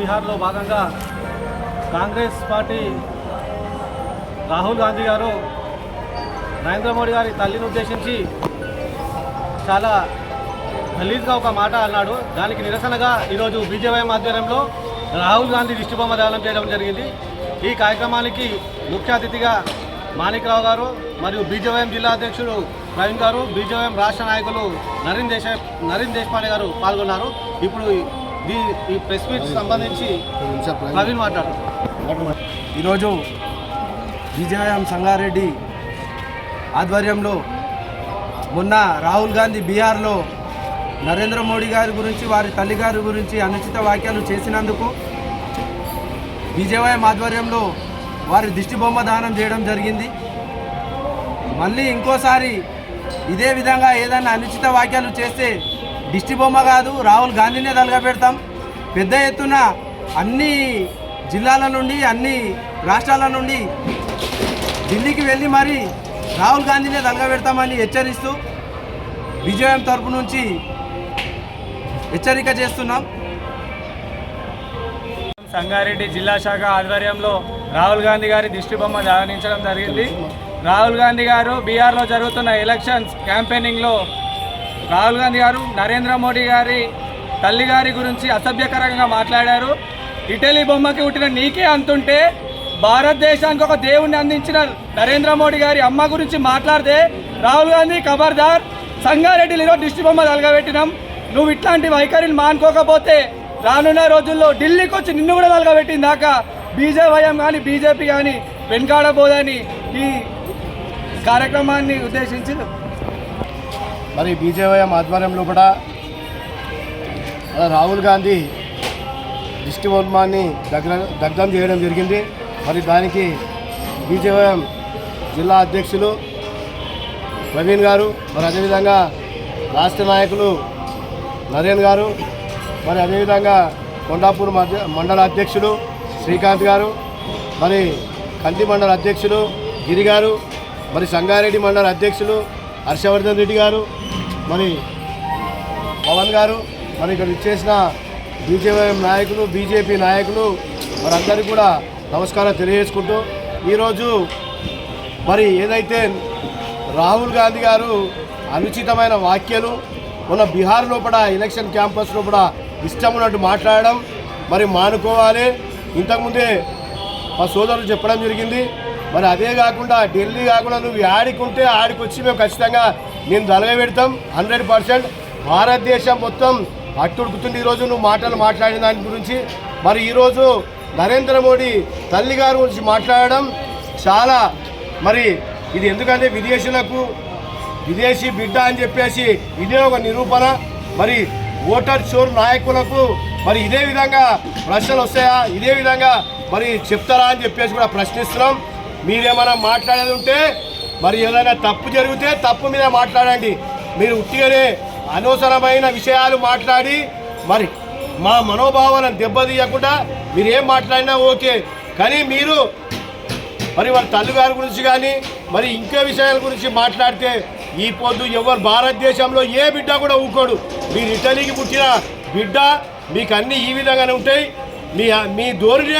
బీహార్లో భాగంగా కాంగ్రెస్ పార్టీ రాహుల్ గాంధీ గారు నరేంద్ర మోడీ గారి తల్లిని ఉద్దేశించి చాలా గలీజ్గా ఒక మాట అన్నాడు. దానికి నిరసనగా ఈరోజు బీజేవైఎం ఆధ్వర్యంలో రాహుల్ గాంధీ దిష్టిబొమ్మ దానం చేయడం జరిగింది. ఈ కార్యక్రమానికి ముఖ్య అతిథిగా మాణిక్రావు గారు మరియు బీజేవైఎం జిల్లా అధ్యక్షుడు ప్రవీణ్ గారు బీజేవైఎం రాష్ట్ర నాయకులు నరేంద్ర దేశ నరేంద్ర దేశపాండే గారు పాల్గొన్నారు. ఇప్పుడు ఈ ఈ ప్రెస్ మీట్ సంబంధించి ప్రవీణ్ మాట్లాడుతున్నారు ఈరోజు విజయం సంగారెడ్డి ఆధ్వర్యంలో మొన్న రాహుల్ గాంధీ బీహార్లో నరేంద్ర మోడీ గారి గురించి వారి తల్లి గారి గురించి అనుచిత వ్యాఖ్యలు చేసినందుకు విజయవాయం ఆధ్వర్యంలో వారి దిష్టిబొమ్మ దానం చేయడం జరిగింది. మళ్ళీ ఇంకోసారి ఇదే విధంగా ఏదైనా అనుచిత వ్యాఖ్యలు చేస్తే దిష్టి బొమ్మ కాదు రాహుల్ గాంధీనే తలగబెడతాం పెద్ద ఎత్తున అన్ని జిల్లాల నుండి అన్ని రాష్ట్రాల నుండి ఢిల్లీకి వెళ్ళి మరి రాహుల్ గాంధీనే తలగబెడతామని హెచ్చరిస్తూ విజయం తరపు నుంచి హెచ్చరిక చేస్తున్నాం. సంగారెడ్డి జిల్లా శాఖ ఆధ్వర్యంలో రాహుల్ గాంధీ గారి దిష్టిబొమ్మ దానించడం జరిగింది. రాహుల్ గాంధీ గారు బీహార్లో జరుగుతున్న ఎలక్షన్స్ క్యాంపెయినింగ్లో రాహుల్ గాంధీ గారు నరేంద్ర మోడీ గారి తల్లి గారి గురించి అసభ్యకరంగా మాట్లాడారు. ఇటలీ బొమ్మకి పుట్టిన నీకే అంతుంటే భారతదేశానికి ఒక దేవుణ్ణి అందించిన నరేంద్ర మోడీ గారి అమ్మ గురించి మాట్లాడితే రాహుల్ గాంధీ ఖబర్దార్ సంగారెడ్డిలో దిష్టి బొమ్మ తలగబెట్టినాం. నువ్వు ఇట్లాంటి వైఖరిని మానుకోకపోతే రానున్న రోజుల్లో ఢిల్లీకి వచ్చి నిన్ను కూడా తలగబెట్టిన దాకా బీజేవైఎం కానీ బీజేపీ కానీ వెనుకాడబోదని ఈ కార్యక్రమాన్ని ఉద్దేశించి మరి బీజేవైఎం ఆధ్వర్యంలో కూడా రాహుల్ గాంధీ దిష్టి బొమ్మాన్ని దగ్గర దగ్ధం చేయడం జరిగింది. మరి దానికి బీజేవైఎం జిల్లా అధ్యక్షులు ప్రవీణ్ గారు మరి అదేవిధంగా రాష్ట్ర నాయకులు నరేన్ గారు మరి అదేవిధంగా కొండాపూర్ మధ్య మండల అధ్యక్షులు శ్రీకాంత్ గారు మరి కంది మండల అధ్యక్షులు గిరి గారు మరి సంగారెడ్డి మండల అధ్యక్షులు హర్షవర్ధన్ రెడ్డి గారు మరి పవన్ గారు మరి ఇక్కడ ఇచ్చేసిన బీజేపీ నాయకులు బీజేపీ నాయకులు మరి అందరికీ కూడా నమస్కారం తెలియజేసుకుంటూ ఈరోజు మరి ఏదైతే రాహుల్ గాంధీ గారు అనుచితమైన వ్యాఖ్యలు మొన్న బీహార్ లోపల ఎలక్షన్ క్యాంపస్ లోపల ఇష్టం ఉన్నట్టు మాట్లాడడం మరి మానుకోవాలి. ఇంతకుముందే మా సోదరులు చెప్పడం జరిగింది. మరి అదే కాకుండా ఢిల్లీ కాకుండా నువ్వు ఆడికుంటే ఆడికి వచ్చి మేము ఖచ్చితంగా నేను దలగ పెడతాం. హండ్రెడ్ పర్సెంట్ భారతదేశం మొత్తం అట్టుడుకుతుంది. ఈరోజు నువ్వు మాటలు మాట్లాడిన దాని గురించి మరి ఈరోజు నరేంద్ర మోడీ తల్లి గారి గురించి మాట్లాడడం చాలా మరి ఇది ఎందుకంటే విదేశీలకు విదేశీ బిడ్డ అని చెప్పేసి ఇదే ఒక నిరూపణ. మరి ఓటర్ చోర్ నాయకులకు మరి ఇదే విధంగా ప్రశ్నలు వస్తాయా? ఇదే విధంగా మరి చెప్తారా అని చెప్పేసి కూడా ప్రశ్నిస్తున్నాం. మీరేమైనా మాట్లాడేది ఉంటే మరి ఏదైనా తప్పు జరిగితే తప్పు మీద మాట్లాడండి. మీరు ఉట్టిగానే అనవసరమైన విషయాలు మాట్లాడి మరి మా మనోభావాలను దెబ్బతీయకుండా మీరు ఏం మాట్లాడినా ఓకే. కానీ మీరు మరి వాళ్ళ తల్లిగారి గురించి కానీ మరి ఇంకే విషయాల గురించి మాట్లాడితే ఈ పొద్దు ఎవరు భారతదేశంలో ఏ బిడ్డ కూడా ఊకోడు. మీరు ఇటలీకి పుట్టిన బిడ్డ మీకు అన్నీ ఈ విధంగానే ఉంటాయి. మీ మీ ధోరణి